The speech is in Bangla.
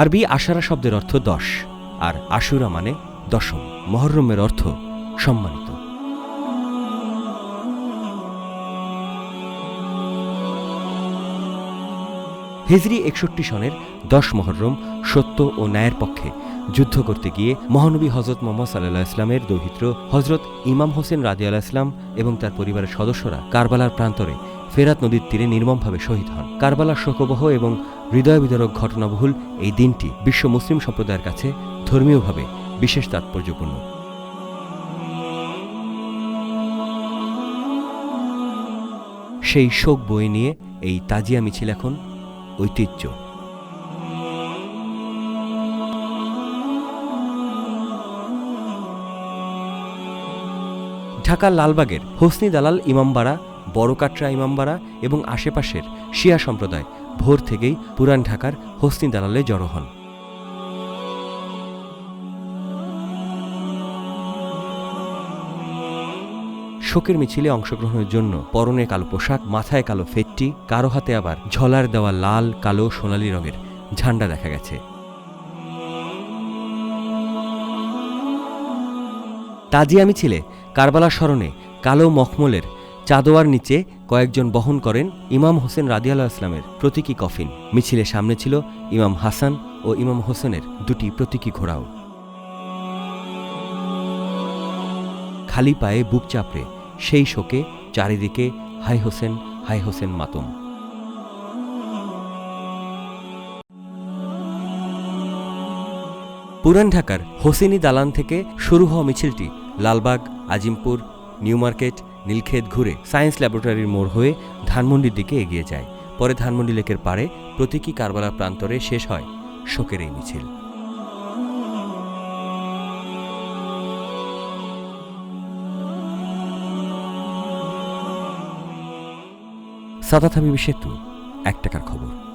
আরবি আশারা শব্দের অর্থ দশ, আর আশুরা মানে দশম। মহরমের অর্থ সম্মানিত। হিজরি একষট্টি সনের দশ মহরম সত্য ও ন্যায়ের পক্ষে যুদ্ধ করতে গিয়ে মহানবী হজরত মোহাম্মদ সাল্লাহ ইসলামের দৌহিত্র হজরত ইমাম হোসেন রাজি আল্লাহ ইসলাম এবং তার পরিবারের সদস্যরা কারবালার প্রান্তরে ফেরাত নদীর তীরে নির্মমভাবে শহীদ হন। কারবালার শোকবহ এবং হৃদয় বিদারক ঘটনাবহুল এই দিনটি বিশ্ব মুসলিম সম্প্রদায়ের কাছে ধর্মীয়ভাবে বিশেষ তাৎপর্যপূর্ণ। সেই শোক বই নিয়ে এই তাজিয়া মিছিল এখন ঐতিহ্য। ঢাকার লালবাগের হোসনি দালাল ইমামবাড়া বড়কাটরা ইমামবাড়া এবং আশেপাশের শিয়া সম্প্রদায় ভোর থেকেই পুরান ঢাকার হোসনি দালালে জড়ো হন। শোকের মিছিলে অংশগ্রহণের জন্য পরনে কালো পোশাক, মাথায় কালো ফেটটি, কারও হাতে আবার ঝলার দেওয়া লাল, কালো, সোনালী রঙের ঝান্ডা দেখা গেছে। তাজিয়া মিছিলে কারবালা স্মরণে কালো মখমলের চাদোয়ার নিচে কয়েকজন বহন করেন ইমাম হোসেন রাদিয়াল্লাহ ইসলামের প্রতীকী কফিন। মিছিলের সামনে ছিল ইমাম হাসান ও ইমাম হোসেনের দুটি প্রতীকী ঘোড়াও। খালি পায়ে বুক চাপড়ে সেই শোকে চারিদিকে হাই হোসেন হাই হোসেন মাতম। পুরান ঢাকার হোসেনি দালান থেকে শুরু হওয়া মিছিলটি লালবাগ, আজিমপুর, নিউ মার্কেট নীলক্ষেত ঘুরে সায়েন্স ল্যাবরেটরির মোড় হয়ে ধানমন্ডির দিকে এগিয়ে যায়। পরে ধানমন্ডি লেকের পাড়ে প্রতীকী কারবালা প্রান্তরে শেষ হয় শোকের এই মিছিল। সাদাত হাবিবি সেতু, এক টাকার খবর।